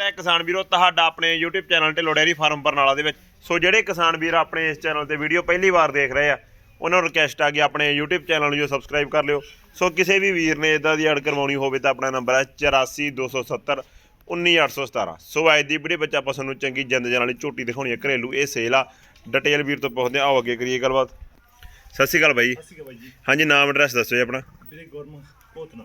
ਤੇ ਕਿਸਾਨ ਵੀਰੋ ਤੁਹਾਡਾ ਆਪਣੇ YouTube ਚੈਨਲ ਤੇ ਡੇਅਰੀ ਫਾਰਮ ਬਰਨਾਲਾ ਦੇ ਵਿੱਚ। ਸੋ ਜਿਹੜੇ ਕਿਸਾਨ ਵੀਰ ਆਪਣੇ ਇਸ ਚੈਨਲ ਤੇ ਵੀਡੀਓ ਪਹਿਲੀ ਵਾਰ ਦੇਖ ਰਹੇ ਆ ਉਹਨਾਂ ਨੂੰ ਰਿਕਵੈਸਟ ਆ ਕਿ ਆਪਣੇ YouTube ਚੈਨਲ ਨੂੰ ਜੋ ਸਬਸਕ੍ਰਾਈਬ ਕਰ ਲਿਓ। ਸੋ ਕਿਸੇ ਵੀ ਵੀਰ ਨੇ ਇਦਾਂ ਦੀ ਐਡ ਕਰਵਾਉਣੀ ਹੋਵੇ ਤਾਂ ਆਪਣਾ ਨੰਬਰ ਹੈ 84270 19817 ਸੋ ਅੱਜ ਦੀ ਵੀਡੀਓ ਵਿੱਚ ਆਪਾਂ ਤੁਹਾਨੂੰ ਚੰਗੀ ਜਿੰਦ ਜਾਨ ਵਾਲੀ ਝੋਟੀ ਦਿਖਾਉਣੀ ਹੈ ਘਰੇਲੂ ਇਹ ਸੇਲ ਆ। ਡਿਟੇਲ ਵੀਰ ਤੋਂ ਪੁੱਛਦੇ ਆਓ ਅੱਗੇ ਕਰੀਏ ਗੱਲਬਾਤ। ਸਤਿ ਸ਼੍ਰੀ ਅਕਾਲ ਬਾਈ। ਸਤਿ ਸ਼੍ਰੀ ਅਕਾਲ ਬਾਈ ਜੀ। ਹਾਂਜੀ ਨਾਮ ਐਡਰੈਸ ਦੱਸੋ ਜੀ ਆਪਣਾ। ਵੀਰੇ ਗੁਰਮੁਖ ਪੋਤਨਾ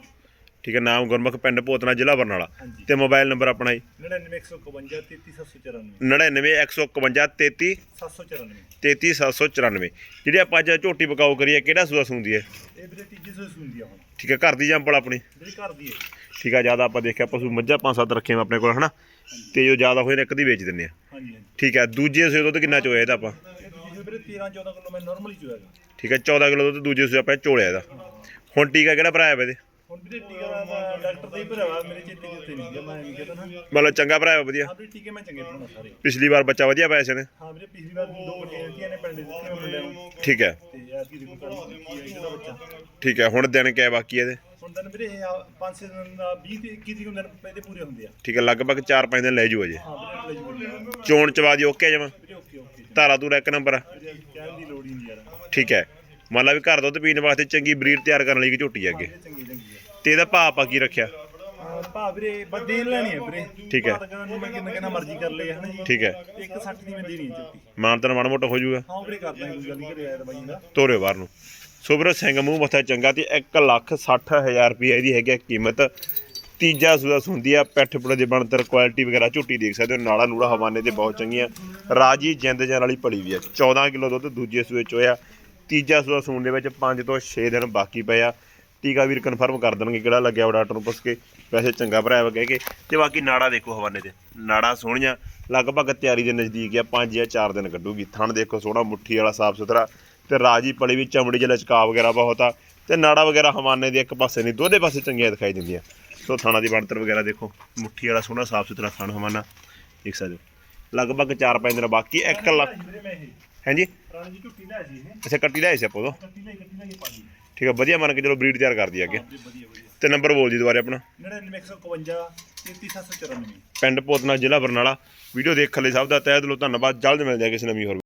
ਠੀਕ ਹੈ ਨਾਮ ਗੁਰਮੁਖ ਪਿੰਡ ਭੋਤਨਾ ਜ਼ਿਲ੍ਹਾ ਬਰਨਾਲਾ ਹਾਂਜੀ। ਤੇ ਮੋਬਾਈਲ ਨੰਬਰ ਆਪਣਾ ਜੀ। 99151 33794 99153 794 33794 ਜਿਹੜੀ ਆਪਾਂ ਅੱਜ ਝੋਟੀ ਬਕਾਓ ਕਰੀਏ ਕਿਹੜਾ ਸੂਆ ਸੁੰਦੀ ਹੈ? ਇਹ ਵੀਰੇ ਤੀਜੀ ਸੋਈ ਸੁਣਦੀ ਆ ਹੁਣ। ਠੀਕ ਹੈ ਘਰ ਦੀ ਜੰਪਲ ਆਪਣੀ? ਜਿਹੜੀ ਘਰ ਦੀ ਹੈ। ਠੀਕ ਹੈ ਜ਼ਿਆਦਾ ਆਪਾਂ ਦੇਖਿਆ ਪਸ਼ੂ ਮੱਝਾਂ ਪੰਜ ਸੱਤ ਰੱਖੇ ਆ ਆਪਣੇ ਕੋਲ ਹਨਾ? ਤੇ ਜੋ ਜ਼ਿਆਦਾ ਹੋਏ ਨੇ ਇੱਕ ਦੀ ਵੇਚ ਦਿੰਨੇ ਆ। ਹਾਂਜੀ ਹਾਂਜੀ। ਠੀਕ ਹੈ ਦੂਜੇ ਸੂਏ ਦੁੱਧ ਕਿੰਨਾ ਚੋਇਆ ਇਹਦਾ ਆਪਾਂ? ਇਹ ਤੀਜੀ ਸੋਈ ਵੀਰੇ 13 14 ਕਿਲੋ ਮੈਂ ਨਾਰਮਲੀ ਚੋਇਆਗਾ। ਠੀਕ ਹੈ 14 ਕਿਲੋ ਦੁੱਧ ਦੂਜੇ ਸੂਏ ਆਪਾਂ ਚੋਲਿਆ ਇਹਦਾ। ਹੁਣ ਟੀਕਾ ਕਿਹੜਾ ਭਰਾਇਆ ਵਾ ਇਹਦੇ? ਹੁਣ ਵੀਰੇ ਟੀਕਾ ਦਾ ਡਾਕਟਰ ਦਾ ਹੀ ਭਰਾਵਾ ਮੇਰੇ ਚੇਤੇ ਜਿੱਤੇ ਨਹੀਂ ਗਿਆ ਮੈਂ ਨਹੀਂ ਕਹਿੰਦਾ ਨਾ। ਮਤਲਬ ਚੰਗਾ ਭਰਾਇਆ ਵਧੀਆ। ਹਾਂ ਵੀਰੇ ਟੀਕੇ ਮੈਂ ਚੰਗੇ ਬਣਾਉਣਾ ਸਾਰੇ। ਪਿਛਲੀ ਵਾਰ ਬੱਚਾ ਵਧੀਆ ਪਾਇਆ ਸੀ ਨੇ ਹਾਂ ਵੀਰੇ ਪਿਛਲੀ ਵਾਰ ਦੋ ਵੱਟੀਆਂ ਦਿੱਤੀਆਂ ਨੇ ਪਿੰਡ ਦੇ ਦਿੱਤੀਆਂ ਮੈਂ ਮੁੰਡਿਆਂ ਨੂੰ। ਠੀਕ ਹੈ। ਤੇ ਯਾਰ ਕੀ ਦੇਖੋ ਕਾਲੀ ਕੀ ਹੈ ਇਹਦਾ ਬੱਚਾ। ਠੀਕ ਹੈ ਹੁਣ ਦਿਨ ਕਿਆ ਬਾਕੀ ਇਹਦੇ? ਹੁਣ ਤਾਂ ਵੀਰੇ ਇਹ 5 6 ਦਿਨ ਦਾ 20 ਤੇ 21 ਦਿਨ ਦਿਨ ਇਹਦੇ ਪੂਰੇ ਹੁੰਦੇ ਆ। ਠੀਕ ਹੈ ਲਗਭਗ 4-5 ਦਿਨ ਲੈ ਜੂ ਅਜੇ। ਹਾਂ ਵੀਰੇ ਲੈ ਜੂ। ਚੋਣ ਚਵਾ ਦੀ ਓਕੇ ਜਮਾ? ਵੀਰੇ ਓਕੇ ਓਕੇ। ਧਾਰਾ ਤੂਰਾ ਇੱਕ ਨੰਬਰ ਆ। ਵੀਰੇ ਕਹਿਣ ਦੀ ਲੋੜ ਹੀ ਨਹੀਂ ਯਾਰ। ਠੀਕ ਹੈ। ਮੰਨ ਲਾ ਵੀ ਘਰ ਦੁੱਧ ਪੀਣ ਵਾਸਤੇ ਚੰਗੀ ਬਰੀਡ ਤਿਆਰ ਕਰਨ ਲਈ ਇੱਕ ਝੋਟੀ ਹੈ ਅੱਗੇ ਤੇ ਇਹਦਾ ਭਾਅ ਆਪਾਂ ਕੀ ਰੱਖਿਆ? ਭਾ ਵੀਰੇ ਬਸ ਦੇਣ ਲੈਣੀ ਹੈ ਵੀਰੇ। ਠੀਕ ਹੈ। ਭਾਅ ਤਾਂ ਕਹਿੰਦਾ ਨੂੰ ਮੈਂ ਕਿੰਨਾ ਕਿੰਨਾ ਮਰਜ਼ੀ ਕਰ ਲਏ ਹਨਾ ਜੀ। ਠੀਕ ਹੈ। ਇੱਕ 60 ਦੀ ਮੈਂ ਦੇਣੀ ਹੈ ਝੋਟੀ ਮਾਨਤਨ ਮਾੜਾ ਮੋਟਾ ਹੋ ਜਾਊਗਾ। ਹਾਂ ਵੀਰੇ ਕਰਦਾ ਕੋਈ ਗੱਲ ਨਹੀਂ ਆਇਆ ਤਾਂ ਬਾਈ ਦਾ। ਤੋਰੇ ਬਾਹਰ ਨੂੰ। ਸੋ ਵੀਰੋ ਸਿੰਘ ਮੂੰਹ ਮੱਥਾ ਚੰਗਾ ਤੇ 1 ਲੱਖ 60 ਹਜ਼ਾਰ ਰੁਪਏ ਇਹਦੀ ਹੈਗੀ ਆ ਕੀਮਤ। ਤੀਜਾ ਸੁੰਦੀ ਆ ਪੈਠ ਪੁੜੇ ਦੀ ਬਣਤਰ ਕੁਆਲਿਟੀ ਵਗੈਰਾ ਝੋਟੀ ਦੇਖ ਸਕਦੇ ਹੋ। ਨਾੜਾ ਨੂੜਾ ਹਵਾਨੇ ਤੇ ਬਹੁਤ ਚੰਗੀਆਂ ਰਾਜੀ ਜਿੰਦ ਜਾਨ ਵਾਲੀ ਪੜੀ ਵੀ ਆ। 14 ਕਿਲੋ ਦੁੱਧ ਦੂਜੇ ਸੂਏ ਚ ਹੋਇਆ। ਤੀਜਾ ਸੂਆ ਸੂਣ ਦੇ ਵਿੱਚ 5 ਤੋਂ 6 ਦਿਨ ਬਾਕੀ ਪਏ ਆ। ਟੀਕਾ ਵੀਰ ਕਨਫਰਮ ਕਰ ਦੇਣਗੇ ਕਿਹੜਾ ਲੱਗਿਆ ਉਹ ਡਾਕਟਰ ਨੂੰ ਪੁੱਛ ਕੇ। ਵੈਸੇ ਚੰਗਾ ਭਰਾ ਵਾ ਕਹਿ ਕੇ। ਤੇ ਬਾਕੀ ਨਾੜਾ ਦੇਖੋ ਹਵਾਨੇ ਤੇ। ਨਾੜਾ ਸੋਹਣੀਆਂ। ਲਗਭਗ ਤਿਆਰੀ ਦੇ ਨਜ਼ਦੀਕ ਆ 5 ਜਾਂ 4 ਦਿਨ ਕੱਢੂਗੀ। ਥਣ ਦੇਖੋ ਸੋਹਣਾ ਮੁੱਠੀ ਵਾਲਾ ਸਾਫ਼ ਸੁਥਰਾ। ਤੇ ਰਾਜੀ ਪਲੀ ਵੀ ਚਮੜੀ 'ਚ ਲਚਕਾ ਵਗੈਰਾ ਬਹੁਤ ਆ। ਤੇ ਨਾੜਾ ਵਗੈਰਾ ਹਵਾਨੇ ਦੇ ਇੱਕ ਪਾਸੇ ਨਹੀਂ ਦੋਦੇ ਪਾਸੇ ਚੰਗੀਆਂ ਦਿਖਾਈ ਦਿੰਦੀਆਂ। ਸੋ ਥਾਣਾ ਦੀ ਬਣਤਰ ਵਗੈਰਾ ਦੇਖੋ। ਮੁੱਠੀ ਵਾਲਾ ਸੋਹਣਾ ਸਾਫ਼ ਸੁਥਰਾ ਥਣ ਹਵਾਨਾ। ਦੇਖ ਸਕਦੇ ਹੋ। ਲਗਭਗ 4-5 ਦਿਨ ਬਾਕੀ 1 ਲੱਖ ਹਾਂਜੀ ਪੁਰਾਣੀ ਝੋਟੀ ਲੈ ਸੀ ਅੱਛਾ ਕੱਟੀ ਲਿਆਏ ਸੀ ਆਪਾਂ ਉਦੋਂ? ਕੱਟੀ ਲੈ ਕੱਟੀ ਲੈ ਪਾਜੀ ਠੀਕ ਹੈ ਵਧੀਆ ਮੰਨ ਕੇ ਚਲੋ ਬਰੀਡ ਤਿਆਰ ਕਰਦੀ ਅੱਗੇ। ਜੀ ਵਧੀਆ ਵਧੀਆ। ਤੇ ਨੰਬਰ ਬੋਲ ਜੀ ਦੁਬਾਰੇ ਆਪਣਾ। 99151 33794 ਪਿੰਡ ਪੋਤਨਾ ਜ਼ਿਲ੍ਹਾ ਬਰਨਾਲਾ। ਵੀਡੀਓ ਦੇਖਣ ਲਈ ਸਭ ਦਾ ਤਹਿ ਦਿਲੋਂ ਧੰਨਵਾਦ। ਜਲਦ ਮਿਲਦੇ ਹਾਂ ਕਿਸੇ ਨਵੀਂ ਹੋਰ